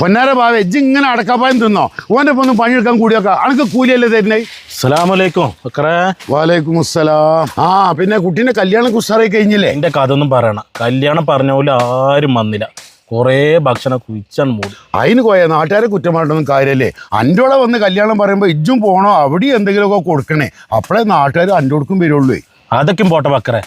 പൊന്നാര ബാവ എജ്ജ് ഇങ്ങനെ അടക്കാപ്പായം തിന്നോ? ഓന്റെ ഒന്നും പണിയെടുക്കാൻ കൂടിയൊക്കെ. അനക്ക് കൂലിയല്ലേ തരുന്നേ? വാലേക്കും അസ്സലാം ആ പിന്നെ കുട്ടീന്റെ കല്യാണം കുസാറായി കഴിഞ്ഞില്ലേ? എന്റെ കഥ ഒന്നും പറയണം കല്യാണം പറഞ്ഞ പോലെ ആരും വന്നില്ല. കുറേ ഭക്ഷണം കുഴിച്ചാണ് മൂടി. അതിന് പോയ നാട്ടുകാരെ കുറ്റമായിട്ടൊന്നും കാര്യമല്ലേ അന്റോടെ വന്ന് കല്യാണം പറയുമ്പോൾ ഇജ്ജും പോണോ? അവിടെ എന്തെങ്കിലുമൊക്കെ കൊടുക്കണേ. അപ്പോഴേ നാട്ടുകാർ അന്റെ കൊടുക്കും വരുള്ളൂ. അതൊക്കെ പോട്ടെ ബക്കറെ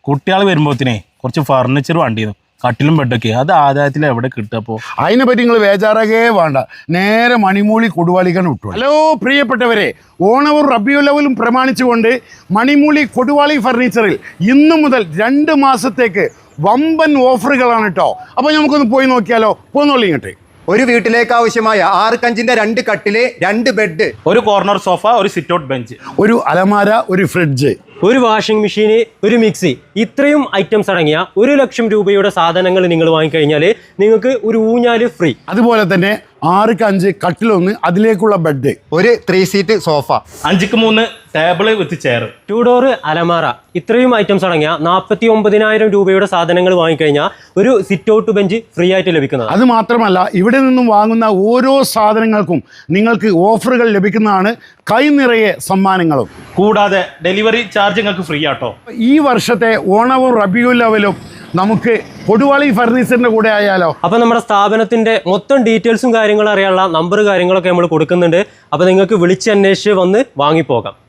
കുട്ടികൾ വരുമ്പോഴത്തേനെ കുറച്ച് ഫർണിച്ചർ വണ്ടിയിരുന്നു കട്ടിലും ബെഡൊക്കെ. അത് ആദായത്തിൽ എവിടെ കിട്ടപ്പോ അതിനെ പറ്റി നിങ്ങൾ വേജാറകേ വേണ്ട. നേരെ മണിമൂളി കൊടുവാളിക്കാൻ വിട്ടു ഹലോ പ്രിയപ്പെട്ടവരെ ഓണവും റബിയുലവലും പ്രമാണിച്ചുകൊണ്ട് മണിമൂളി കൊടുവാളി ഫർണിച്ചറിൽ ഇന്നു മുതൽ രണ്ട് മാസത്തേക്ക് വമ്പൻ ഓഫറുകളാണ് കേട്ടോ അപ്പോൾ നമുക്കൊന്ന് പോയി നോക്കിയാലോ? പോന്നോളി ഇങ്ങോട്ട്. ഒരു വീട്ടിലേക്ക് ആവശ്യമായ ആറ് കഞ്ചിന്റെ രണ്ട് കട്ടിൽ രണ്ട് ബെഡ്. ഒരു കോർണർ സോഫ ഒരു സിറ്റ് ഔട്ട് ബെഞ്ച് ഒരു അലമാര ഒരു ഫ്രിഡ്ജ് ഒരു വാഷിംഗ് മെഷീന് ഒരു മിക്സി ഇത്രയും ഐറ്റംസ് അടങ്ങിയ ഒരു ലക്ഷം രൂപയുടെ സാധനങ്ങൾ നിങ്ങൾ വാങ്ങിക്കഴിഞ്ഞാൽ നിങ്ങൾക്ക് ഒരു ഊഞ്ഞാൽ ഫ്രീ അതുപോലെ തന്നെ ആറുക്ക് അഞ്ച് കട്ടിലൊന്ന് അതിലേക്കുള്ള ബെഡ് ഒരു ത്രീ സീറ്റ് സോഫ അഞ്ചിക്ക് മൂന്ന് table with chair two door അലമാറ. ഇത്രയും ഐറ്റംസ് അടങ്ങിയ നാൽപ്പത്തി ഒമ്പതിനായിരം രൂപയുടെ സാധനങ്ങൾ വാങ്ങിക്കഴിഞ്ഞാൽ ഒരു സിറ്റ് ഔട്ട് ബെഞ്ച് ഫ്രീ ആയിട്ട് ലഭിക്കുന്നത് അത് മാത്രമല്ല ഇവിടെ നിന്നും വാങ്ങുന്ന ഓരോ സാധനങ്ങൾക്കും നിങ്ങൾക്ക് ഓഫറുകൾ ലഭിക്കുന്നതാണ് കൈ നിറയെ സമ്മാനങ്ങളും. കൂടാതെ ഡെലിവറി ചാർജ് നിങ്ങൾക്ക് ഫ്രീ ആട്ടോ. ഈ വർഷത്തെ ഓണവും റബിയുൽ ലെവലും നമുക്ക് കൊടുവാളി ഫർണിച്ചറിന്റെ കൂടെ ആയാലോ? അപ്പൊ നമ്മുടെ സ്ഥാപനത്തിന്റെ മൊത്തം ഡീറ്റെയിൽസും കാര്യങ്ങളും അറിയാനുള്ള നമ്പർ കാര്യങ്ങളൊക്കെ നമ്മൾ കൊടുക്കുന്നുണ്ട്. അപ്പൊ നിങ്ങൾക്ക് വിളിച്ച് അന്വേഷിച്ച് വന്ന് വാങ്ങിപ്പോകാം.